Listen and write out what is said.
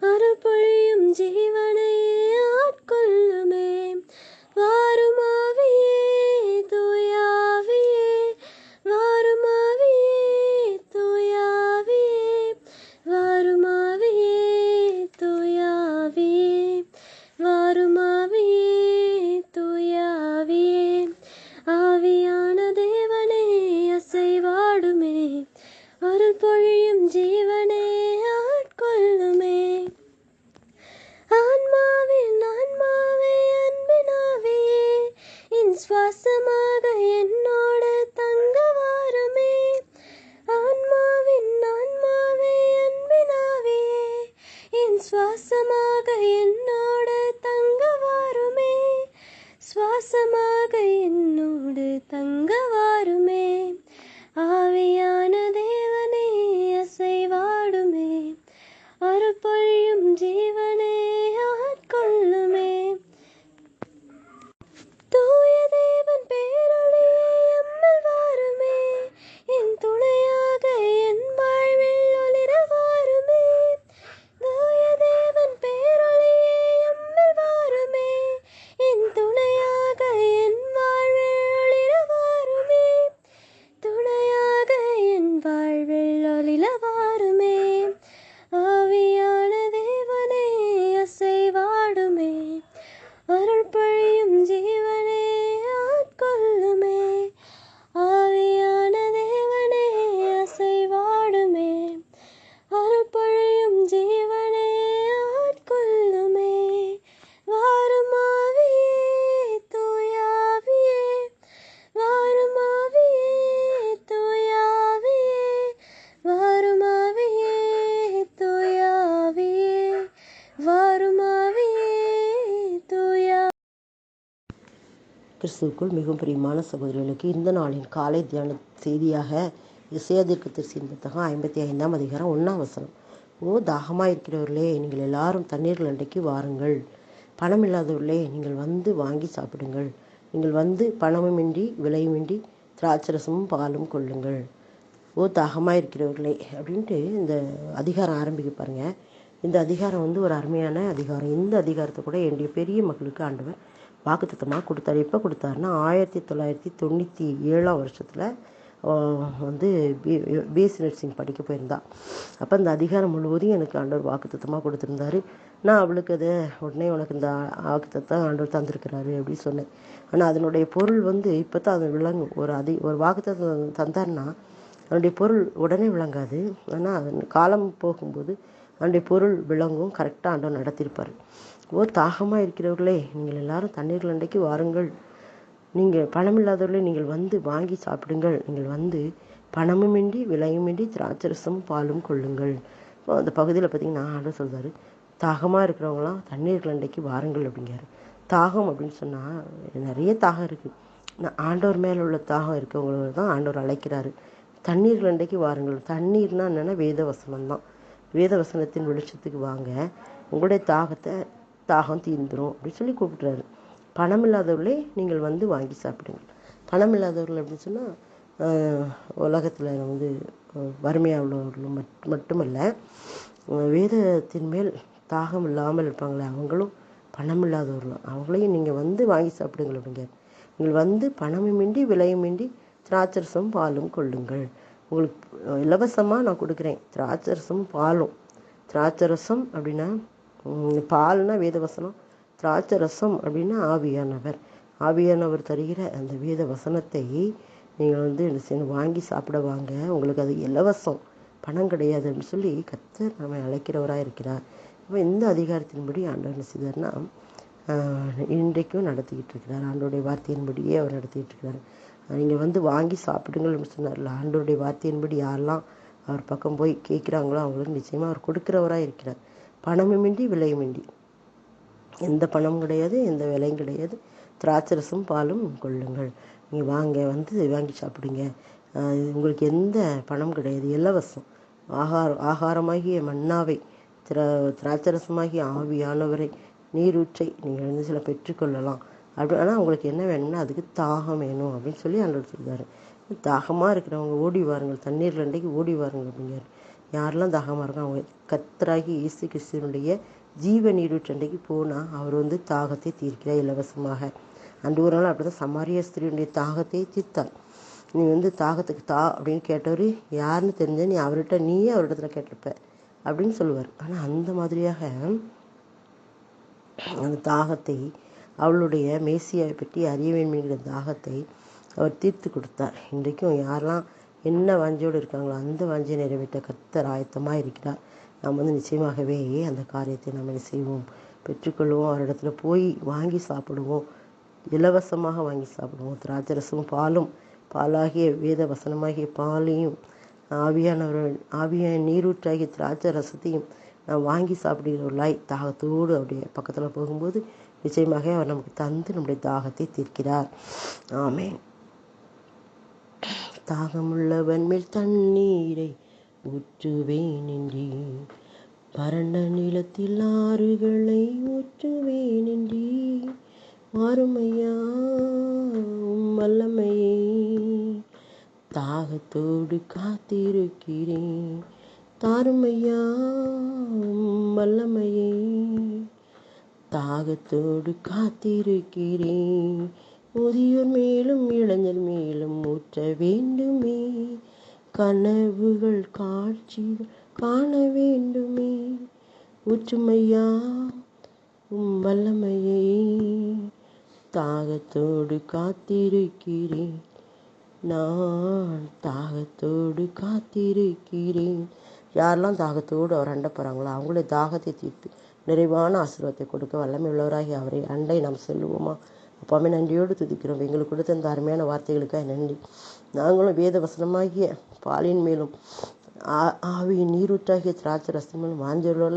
அருள் பொழியும் ஜீவனை ஆட்கொள்ளுமே. வாருமாவியே தூயாவியே. வாருமாவியே தூயாவியே. வாருமாவியே தூயாவியே. வாருமாவியே தூயாவியே. ஆவியான தேவனே அசைவாடுமே. அருள் பொழியும் ஜீவனே ஆட்கொள்ளுமே. கிறிஸ்துவுக்குள் மிகவும் பிரியமான சகோதரிகளுக்கு இந்த நாளின் காலை தியான செய்தியாக இசையதிற்கு திருச்சியின் புத்தகம் ஐம்பத்தி ஐந்தாம் அதிகாரம் ஒன்றாம் வசனம். ஓ தாகமாக இருக்கிறவர்களே நீங்கள் எல்லாரும் தண்ணீர்கள் அண்டைக்கு வாருங்கள். பணம் இல்லாதவர்களே நீங்கள் வந்து வாங்கி சாப்பிடுங்கள். நீங்கள் வந்து பணமுமின்றி விலையுமின்றி திராட்சரசமும் பாலும் கொள்ளுங்கள். ஓ தாகமாக இருக்கிறவர்களே அப்படின்ட்டு இந்த அதிகாரம் ஆரம்பிக்க பாருங்கள் இந்த அதிகாரம் வந்து ஒரு அருமையான அதிகாரம். இந்த அதிகாரத்தை கூட என்னுடைய பெரிய மகளுக்கு ஆண்டவர் வாக்குத்தத்தமாக கொடுத்தாரு. எப்போ கொடுத்தாருன்னா ஆயிரத்தி தொள்ளாயிரத்தி தொண்ணூற்றி ஏழாம் வருஷத்தில் வந்து பி பிஎஸ்சி நர்சிங் படிக்க போயிருந்தா. அப்போ அந்த அதிகாரம் முழுவதும் எனக்கு ஆண்டவர் வாக்குத்தத்தமாக கொடுத்துருந்தாரு. நான் அவளுக்கு அதை உடனே உனக்கு இந்த வாக்குத்தத்தை ஆண்டவர் தந்திருக்கிறாரு அப்படின்னு சொன்னேன். ஆனால் அதனுடைய பொருள் வந்து இப்போ தான் அது விளங்கும் ஒரு அதி ஒரு வாக்குத்தத்தம் தந்தாருன்னா அதனுடைய பொருள் உடனே விளங்காது. ஆனால் அது காலம் போகும்போது அதனுடைய பொருள் விளங்கும் கரெக்டாக ஆண்டவர் நடத்தியிருப்பார் ஓ தாகமாக இருக்கிறவர்களே நீங்கள் எல்லாரும் தண்ணீர்கள் அண்டைக்கு வாருங்கள். நீங்கள் பணம் இல்லாதவர்களே நீங்கள் வந்து வாங்கி சாப்பிடுங்கள். நீங்கள் வந்து பணமுமின்றி விலையுமின்றி திராட்சரசமும் பாலும் கொள்ளுங்கள். இப்போ அந்த பகுதியில் பார்த்தீங்கன்னா ஆண்டவர் சொல்கிறாரு தாகமாக இருக்கிறவங்களாம் தண்ணீர்கள் அண்டைக்கு வாருங்கள் அப்படிங்கிறாரு. தாகம் அப்படின்னு சொன்னால் நிறைய தாகம் இருக்குது நான் ஆண்டவர் மேலே உள்ள தாகம் இருக்கவங்களை தான் ஆண்டவர் அழைக்கிறாரு. தண்ணீர்கள் அண்டைக்கு வாருங்கள். தண்ணீர்னால் என்னென்னா வேத வசனம் தான். வேத வசனத்தின் வெளிச்சத்துக்கு வாங்க. உங்களுடைய தாகத்தை தாகம் தீர்ந்துரும் அப்படின்னு சொல்லி கூப்பிட்றாரு. பணம் இல்லாதவர்களே நீங்கள் வந்து வாங்கி சாப்பிடுங்க பணம் இல்லாதவர்கள் அப்படின்னு சொன்னால் உலகத்தில் வந்து வறுமையாக உள்ளவர்களும் மட் மட்டுமல்ல வேதத்தின் மேல் தாகம் இல்லாமல் இருப்பாங்களே அவங்களும் பணம் இல்லாதவர்களும் அவங்களையும் நீங்கள் வந்து வாங்கி சாப்பிடுங்கள் அப்படிங்க நீங்கள் வந்து பணமுமின்றி விலையுமின்றி திராட்சரசம் பாலும் கொள்ளுங்கள். உங்களுக்கு இலவசமாக நான் கொடுக்குறேன். திராட்சரசம் பாலும். திராட்சரசம் அப்படின்னா பால்னால் பால்னா வேதவசனம். திராட்சை ரசம் அப்படின்னா ஆவியானவர். ஆவியானவர் தருகிற அந்த வேத வசனத்தை நீங்கள் வந்து என்ன செய்யணும் வாங்கி சாப்பிட வாங்க. உங்களுக்கு அது இலவசம். பணம் கிடையாது அப்படின்னு சொல்லி கத்தர் நம்மை அழைக்கிறவராக இருக்கிறார். இப்போ இந்த அதிகாரத்தின்படி ஆண்டவர் என்ன செய்தார்னா இன்றைக்கும் நடத்திக்கிட்டு இருக்கிறார். ஆண்டோடைய வார்த்தையின்படியே அவர் நடத்திக்கிட்டு இருக்கிறார். நீங்கள் வந்து வாங்கி சாப்பிடுங்கள் அப்படின்னு சொன்னார்ல ஆண்டோடைய வார்த்தையின்படி யாரெல்லாம் அவர் பக்கம் போய் கேட்குறாங்களோ அவங்களுக்கு நிச்சயமாக அவர் கொடுக்குறவராக இருக்கிறார். பணமுமின்றி விலையுமின்றி. எந்த பணமும் கிடையாது எந்த விலையும் கிடையாது. திராட்சை ரசம் பாலும் கொள்ளுங்கள். நீங்கள் வாங்க வந்து வாங்கி சாப்பிடுங்க. உங்களுக்கு எந்த பணம் கிடையாது. இலவசம். ஆகாரம் ஆகாரமாகிய மன்னாவை திரா திராட்சரசமாகிய ஆவியானவரை நீரூற்றை நீங்கள் வந்து சில பெற்றுக்கொள்ளலாம் அப்படி ஆனால் உங்களுக்கு என்ன வேணும்னா அதுக்கு தாகம் வேணும் அப்படின்னு சொல்லி ஆண்டவர் சொல்றாரு. தாகமாக இருக்கிறவங்க ஓடி வாருங்கள். தண்ணீர் ரெண்டைக்கு ஓடி வாருங்கள் அப்படிங்கிறார். யாரெல்லாம் தாகமாக இருக்கோ அவங்க கத்தராகி இயேசு கிறிஸ்துவனுடைய ஜீவ நீரூற்றண்டைக்கு போனால் அவர் வந்து தாகத்தை தீர்க்கிறார் இலவசமாக. அன்று ஒரு நாள் அப்படி தான் சமாரிய ஸ்திரீனுடைய தாகத்தை தீர்த்தார். நீ வந்து தாகத்துக்கு தா அப்படின்னு கேட்டவர் யாருன்னு தெரிஞ்ச நீ அவர்கிட்ட நீயே அவரிடத்துல கேட்டிருப்ப அப்படின்னு சொல்லுவார். ஆனால் அந்த மாதிரியாக அந்த தாகத்தை அவளுடைய மேசியாவை பற்றி அறிய வேண்டும் என்கிற தாகத்தை அவர் தீர்த்து கொடுத்தார். இன்றைக்கும் யாரெல்லாம் என்ன வஞ்சியோடு இருக்காங்களோ அந்த வஞ்சியை நிறைவேற்ற கர்த்தர் ஆயத்தமாக இருக்கிறார். நாம் வந்து நிச்சயமாகவே அந்த காரியத்தை நம்ம செய்வோம்? பெற்றுக்கொள்வோம். அவரிடத்துல போய் வாங்கி சாப்பிடுவோம். இலவசமாக வாங்கி சாப்பிடுவோம். திராட்சரசமும் பாலும் பாலாகிய வேத வசனமாகிய பாலையும் ஆவியானவர் ஆவியான நீரூற்றாகிய திராட்சை ரசத்தையும் நாம் வாங்கி சாப்பிடுகிறவர்களாய் தாகத்தோடு அப்படியே பக்கத்தில் போகும்போது நிச்சயமாக அவர் நமக்கு தந்து நம்முடைய தாகத்தை தீர்க்கிறார். ஆமேன். தாகமுள்ளவன் மேல் தண்ணீரை ஊற்றுவேன் என்றே வறண்ட நிலத்தில் ஆறுகளை ஊற்றுவேன் என்றே மாறுமையா உம் வல்லமையே தாகத்தோடு காத்திருக்கிறேன். தாருமையா உம் வல்லமையே தாகத்தோடு காத்திருக்கிறேன். முதியோர் மேலும் இளைஞர் மேலும் ஊற்ற வேண்டுமே. கனவுகள் காட்சிகள் காண வேண்டுமே. ஊற்றுமையா உம் வல்லமையை. தாகத்தோடு காத்திருக்கிறேன். நான் தாகத்தோடு காத்திருக்கிறேன். யாரெல்லாம் தாகத்தோடு அவர் அண்ட போகிறாங்களோ அவங்களுடைய தாகத்தை தீர்த்து நிறைவான ஆசீர்வாதத்தை கொடுக்க வல்லமை உள்ளவராகி அவரை அண்டை நாம் செல்லுவோமா? அப்பாவே நன்றியோடு துதிக்கிறோம். எங்களுக்கு கொடுத்த அந்த அருமையான வார்த்தைகளுக்காக நன்றி. நாங்களும் வேத வசனமாகிய பாலின் மேலும் ஆ- ஆவியின் நீரூற்றாகிய திராட்சை ரசம் வாஞ்சலோல